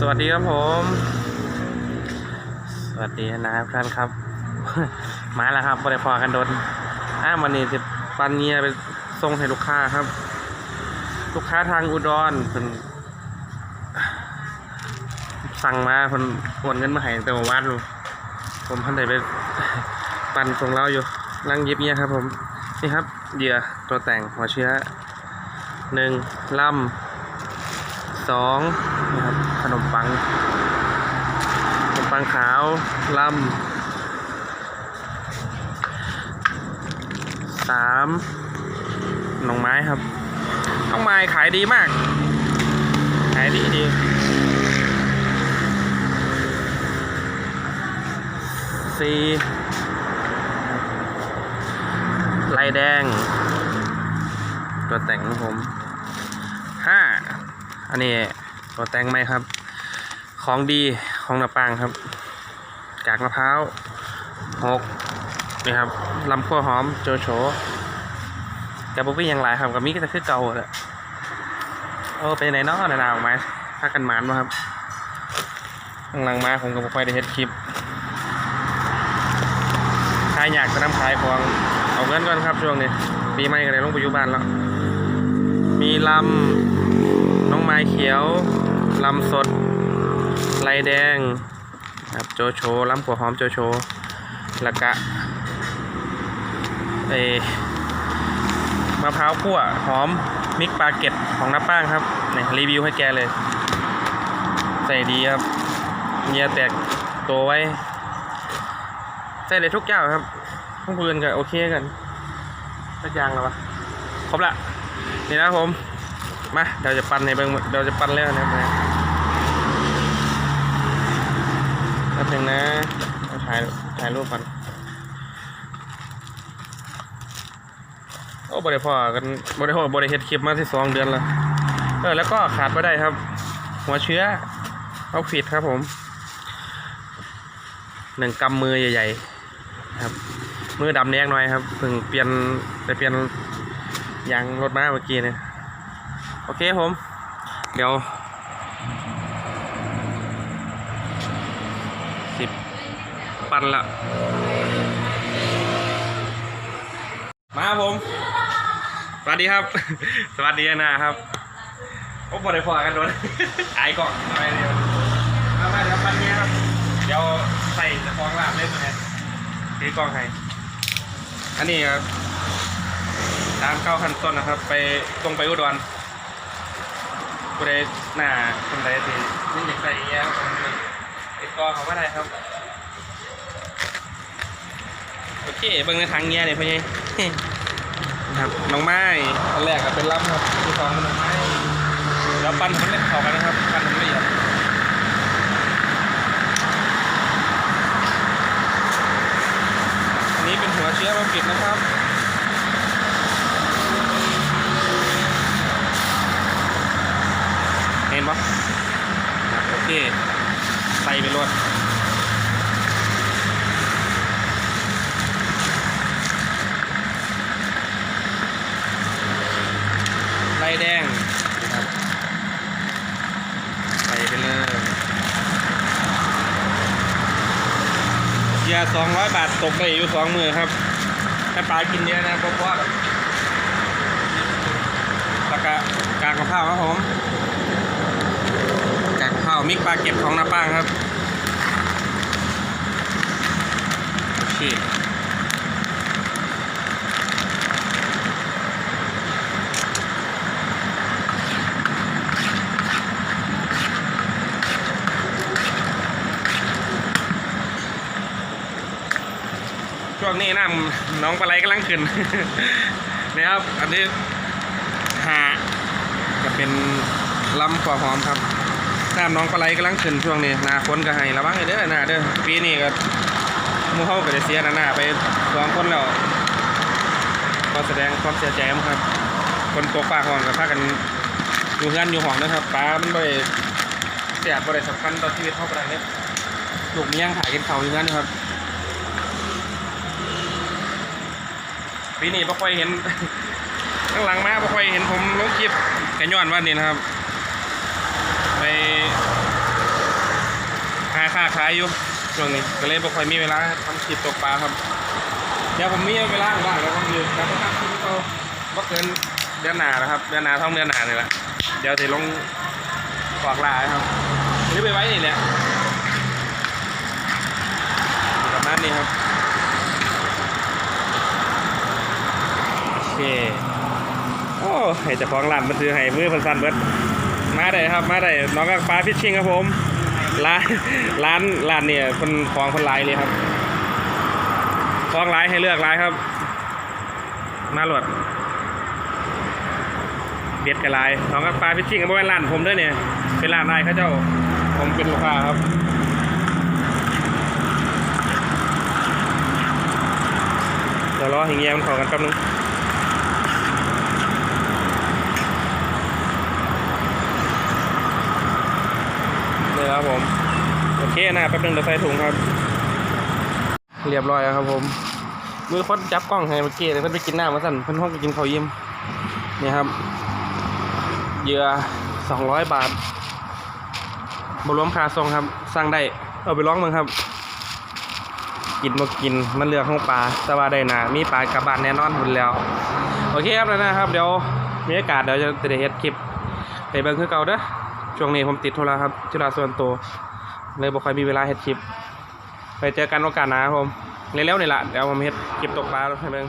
สวัสดีครับผม สวัสดีนะครับท่านครับ มาแล้วครับบริพอกันโดนอ้าวันนี้จะปันเงียไปส่งให้ลูกค้าครับ ลูกค้าทางอุดรเพิ่นสั่งมาเพิ่นโอนเงินมาให้แต่ว่าวันผมท่านไหนไปปันส่งเราอยู่ลังย็บเงียครับ ผมนี่ครับเหยื่อตัวแต่งหัวเชื้อหนึ่งลำสองนะครับ นมปัง ขนมปังขาวลำสามหน่องไม้ครับน้องไม้ขายดีมาก ขายดีดีสี่ลายแดง ตัวแต่งของผมห้าอันนี้ตัวแต่งไหมครับ ของดีของนาปางครับ กากมะพร้าวหกนี่ครับลำขั้วหอมโจโฉกับบุฟฟี่ยังหลายครับกับมีก็จะคือเก่าแหละโอ้เป็นไหนเนาะนนาออกมพากันหมานมาครับข้างหลังมาผมกับบุฟฟี่ได้เฮ็ดคลิปขายอยากจะนำขายของเอาเงินก่อนครับช่วงนี้ปีใหม่ก็เลยลงไปอยู่บ้านแล้ว มีลำน้องไม้เขียวลำสด ลายแดงครับโจโฉลำขัวหอมโจโฉล้วก็เอมะพร้าวคั่วหอมมิกปลาเก็ตของน้าป้างครับนี่รีวิวให้แกเลย ใส่ดีครับเงียแตกตัวไว้ ใส่เลยทุกอย่างครับพวกเพื่อนกันโอเคกันสักอย่างแล้ววะครบละนี่นะผมมาเดี๋ยวจะปั่นในเบิ้งเดี๋ยวจะปั่นแล้วนะครับนะแป๊บ หนึ่งนะถ่ายถ่ายรูปก่อนโอ้บริพ่อกันบริพ่อบริเฮ็ดคลิปมาที่สองเดือนแล้วเออแล้วก็ขาดไม่ได้ครับ หัวเชื้อเอาฟิตครับผมหนึ่งกำมือใหญ่ๆครับ มือดำแดงหน่อยครับเพิ่งเปลี่ยนไปเปลี่ยนยางรถมาเมื่อกี้เนี่ยโอเคผม เดี๋ยว สิบปันละ มาครับผม สวัสดีครับ สวัสดีนะครับโอ้บอได้พอกันโดนไอ้กล่องอะไรเนี่ยมามาเดี๋ยวปันเนี้ยครับ เดี๋ยวใส่จะฟองลาบเล่นมาเนี่ยตีกล้องให้ อันนี้ครับตามเก้าขั้นต้นนะครับ ไปตรงไปอุดรกูได้หน้าคนใดสินี่อยากใส่แย่คนนึง ติดต่อเขาไม่ได้ครับ โอเคเบิ่งในทางแย่เลยพ่อใหญ่นะครับน้องไม้อันแรกก็เป็นลำครับที่สองเป็นน้องไม้แล้วปั้นมันเล่นเข้ากันนะครับปั้นมันละเอียดอันนี้เป็นหัวเชื้อมาปิดนะครับเห็นปะครับโอเค ใส่ไปรวดไล่แดงนะครับใส่ไปเลย เยาสองร้อยบาทตกได้อยู่สองมือครับให้ปลากินเยอะนะเพราะว่าแล้วก็กากกระเพราครับผมกากระเพรามิกปลาเก็บของนาป้างครับโช่วงนี้น้ำน้องปลาไหลกำลังขึ้นนะครับ อันนี้หาจะเป็นลำกว่าหอมครับน้ำน้องปลาไหลกำลังขึ้นช่วงนี้นาฝนก็ให้ระวังเด้อหนาเด้อปีนี้ก็มูเฮาก็ได้เสียหน้าหน้าไปสองคนแล้วก็แสดงความเสียใจครับ คนตกปลาหองกับพากันอยู่เฮือนอยู่หองนะครับปลามันบ่ได้เสียบ่ได้สำคัญต่อชีวิตเฮาปานใดเด้ลูกเมียงขายกินข้าอยู่งั้นครับ ปีนี้บ่ค่อยเห็นข้างหลังมาบ่ค่อยเห็นผมลงคลิปกันย้อนว่านี่นะครับ ไปหาค่าขายอยู่ช่วงนี้ก็เลยบ่ค่อยมีเวลาทำคลิปตกปลาครับ เดี๋ยวผมมีเวลาว่างแล้วผมอยู่แล้วก็ทำคลิปเขาบ่เกินเดือนหน้าแล้วครับเดือนหน้าท่องเดือนหน้านี่แหละเดี๋ยวจะลงฝากลาครับหรือไปไว้นี่แหละประมาณนี้ครับ โอ เค โอ้ให้เจ้าของร้านมาซื้อให้มือพันสันเบิดมาได้ครับ มาได้น้องกับฟ้าฟิชชิ่งครับผม ร้าน ร้าน ร้านเนี่ยคนของคนหลายเลยครับของหลายให้เลือกหลายครับ มาโหลดเบียดกันหลายน้องกับฟ้าฟิชชิ่งกับเป็นร้านผมด้วยเนี่ย เป็นร้านนายเขาเจ้า ผมเป็นลูกค้าครับเดี๋ยวรอให้เงียมันเขอกันแป๊บนึง ครับผม โอเคนะแป๊บนึงเดี๋ยวใส่ถุงครับ เรียบร้อยแล้วครับผม มือคนจับกล้องให้เมื่อกี้เลยเพิ่นไปกินหน้ำมาสั่นเพิ่นห้องไปกินข้าวยิ้มนี่ครับเหยื่อสองร้อยบาทบรวมค่าส่งครับสั่งได้ เอาไปร้องมึงครับ กินมากิน มันเลือกของปลาแต่ว่าได้นามีปลากลับานแน่นอนหมดแล้ว โอเคครับแล้วนะครับ เดี๋ยวมีโอกาสเดี๋ยวจะได้เฮ็ดคลิปไปเบิ่งคือเก่าเด้อ ช่วงนี้ผมติดธุระครับธุระส่วนตัวเลยบ่ค่อยมีเวลาเฮ็ดคลิป ไปเจอกันโอกาสหน้าครับผมเร็วๆนี่แหละเดี๋ยวผมเฮ็ดคลิปตกปลาให้เบิ่ง